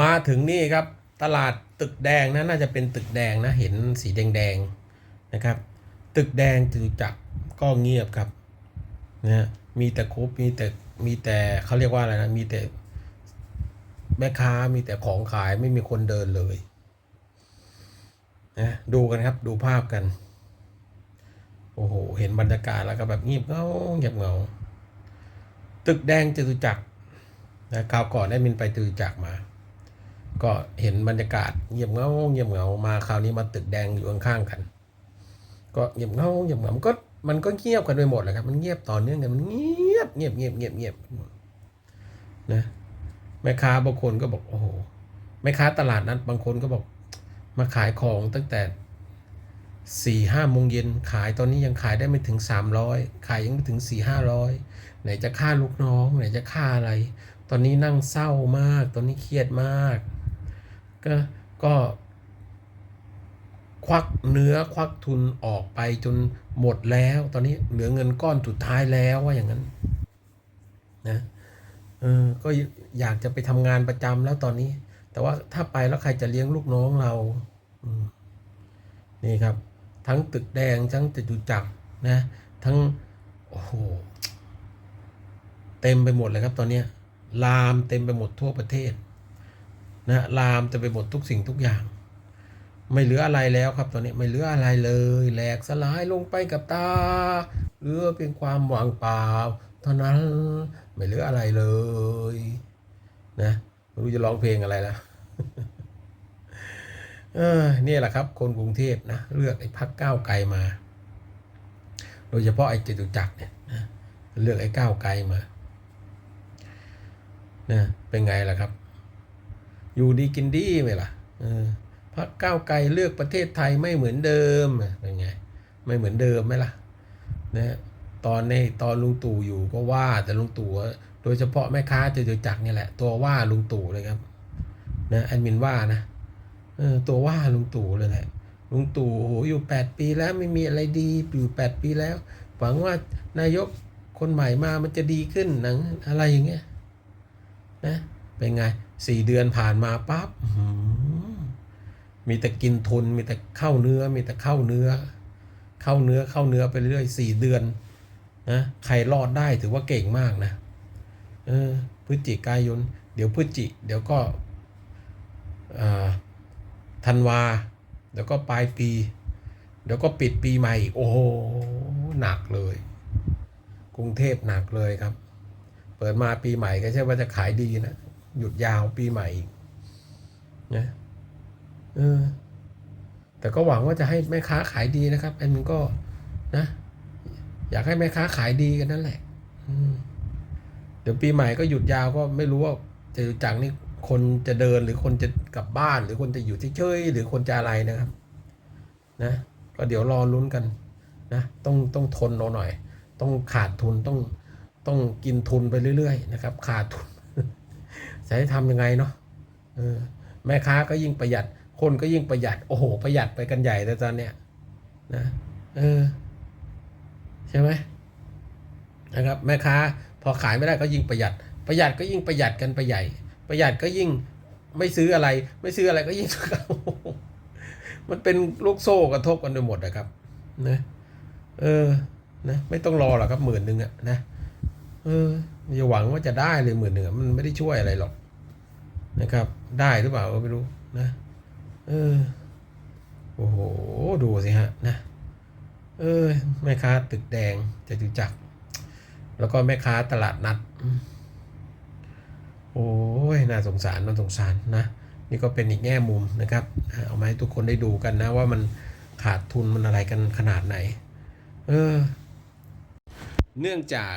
มาถึงนี่ครับตลาดตึกแดงนะน่าจะเป็นตึกแดงนะเห็นสีแดงๆนะครับ ตึกแดงจตุจักรก็เงียบครับนะมีแต่คุบมีแต่มีแต่เขาเรียกว่าอะไรนะมีแต่แม่ค้ามีแต่ของขายไม่มีคนเดินเลยนะดูกันครับดูภาพกัน โอ้โห เห็นบรรยากาศแล้วก็แบบเงียบเงาเงียบเงา ตึกแดงจตุจักรนะคราวก่อนได้มินไปจตุจักรมา ก็เห็นบรรยากาศเงียบเงาเงียบเหงามาคราวนี้มาตึกแดงอยู่ข้างๆกัน ก็เงียบเงาเงียบเหงามันก็มันก็เงียบกันไปหมดแหละครับมันเงียบต่อเนื่องกันมันเงียบเงียบเงียบเงียบเงียบนะแม่ค้าบางคนก็บอกโอ้โหแม่ค้าตลาดนั้นบางคนก็บอกมาขายของตั้งแต่สี่ห้าโมงเย็นขายตอนนี้ยังขายได้ไม่ถึงสามร้อยขายยังไม่ถึงสี่ห้าร้อยไหนจะค่าลูกน้อง ไหนจะค่าอะไร ตอนนี้นั่งเศร้ามาก ตอนนี้เครียดมาก ก็ก็ควักเนื้อควักทุนออกไปจนหมดแล้ว ตอนนี้เหลือเงินก้อนสุดท้ายแล้วว่าอย่างนั้นนะเออก็อยากจะไปทำงานประจำแล้วตอนนี้ แต่ว่าถ้าไปแล้วใครจะเลี้ยงลูกน้องเราอนี่ครับ ทั้งตึกแดงทั้งจตุจักรนะ ทั้งโอ้โหเต็มไปหมดเลยครับตอนนี้ลามเต็มไปหมดทั่วประเทศ นะลามเต็มไปหมดทุกสิ่งทุกอย่าง ไม่เหลืออะไรแล้วครับตอนนี้ไม่เหลืออะไรเลยแหลกสลายลงไปกับตาเหลือเป็นความว่างเปล่าเท่านั้นไม่เหลืออะไรเลย นะไม่รู้จะร้องเพลงอะไรละเออนี่แหละครับ คนกรุงเทพนะเลือกไอ้พักก้าวไกลมา โดยเฉพาะไอ้จตุจักรเนี่ยนะเลือกไอ้ก้าวไกลมานะเป็นไงล่ะครับ อยู่ดีกินดีไหมล่ะพรรคก้าวไกลเลือกประเทศไทยไม่เหมือนเดิมเป็นไงไม่เหมือนเดิมไหมล่ะนะตอนในตอนลุงตู่อยู่ก็ว่าแต่ลุงตู่โดยเฉพาะแม่ค้าจตุจักเนี่ยแหละ ตัวว่าลุงตู่เลยครับนะแอดมินว่านะเออตัวว่าลุงตู่เลยแหละลุงตู่โอ้โหอยู่แปดปีแล้วไม่มีอะไรดีอยู่แปดปีแล้ว หวังว่านายกคนใหม่มามันจะดีขึ้นหนังอะไรอย่างเงี้ยนะ เป็นไงสี่เดือนผ่านมาปั๊บมีแต่กินทุนมีแต่เข้าเนื้อ มีแต่เข้าเนื้อ เข้าเนื้อเข้าเนื้อไปเรื่อยสี่เดือนนะใครรอดได้ถือว่าเก่งมากนะเออพฤศจิกายน เดี๋ยวพฤศจิ เดี๋ยวก็ธันวา เดี๋ยวก็ปลายปี เดี๋ยวก็ปิดปีใหม่โอ้โหหนักเลย กรุงเทพหนักเลยครับ เปิดมาปีใหม่ก็ใช่ว่าจะขายดีนะ หยุดยาวปีใหม่อีกนะเออ แต่ก็หวังว่าจะให้แม่ค้าขายดีนะครับอันมันก็นะ อยากให้แม่ค้าขายดีกันนั่นแหละเดี๋ยวปีใหม่ก็หยุดยาวก็ไม่รู้ว่าจะจังนี่คนจะเดินหรือคนจะกลับบ้าน หรือคนจะอยู่เฉยๆหรือคนจะอะไรนะครับ นะ ก็เดี๋ยวรอลุ้นกันนะต้องต้องทนเราหน่อย ต้องขาดทุนต้องต้องกินทุนไปเรื่อยๆ นะครับ ขาดทุน จะให้ทำยังไงเนาะเออแม่ค้าก็ยิ่งประหยัด คนก็ยิ่งประหยัด โอ้โห ประหยัดไปกันใหญ่แต่ตอนเนี้ยนะเออใช่ไหมนะครับ แม่ค้าพอขายไม่ได้ก็ยิ่งประหยัด ประหยัดก็ยิ่งประหยัดกันไปใหญ่ ประหยัดก็ยิ่งไม่ซื้ออะไร ไม่ซื้ออะไรก็ยิ่งมันเป็นลูกโซ่กระทบกันไปหมดนะครับนะเออนะไม่ต้องรอหรอกครับหมื่นหนึ่งอะนะ เอออย่าหวังว่าจะได้เลยหมื่นหนึ่งอมันไม่ได้ช่วยอะไรหรอกนะครับ ได้หรือเปล่าก็ไม่รู้นะ เออโอ้โหดูสิฮะนะเออแม่ค้าตึกแดงจตุจักรแล้วก็แม่ค้าตลาดนัด โอ้ยน่าสงสารน่าสงสารนะ นี่ก็เป็นอีกแง่มุมนะครับ เอามาให้ทุกคนได้ดูกันนะ ว่ามันขาดทุนมันอะไรกันขนาดไหน เออ เนื่องจาก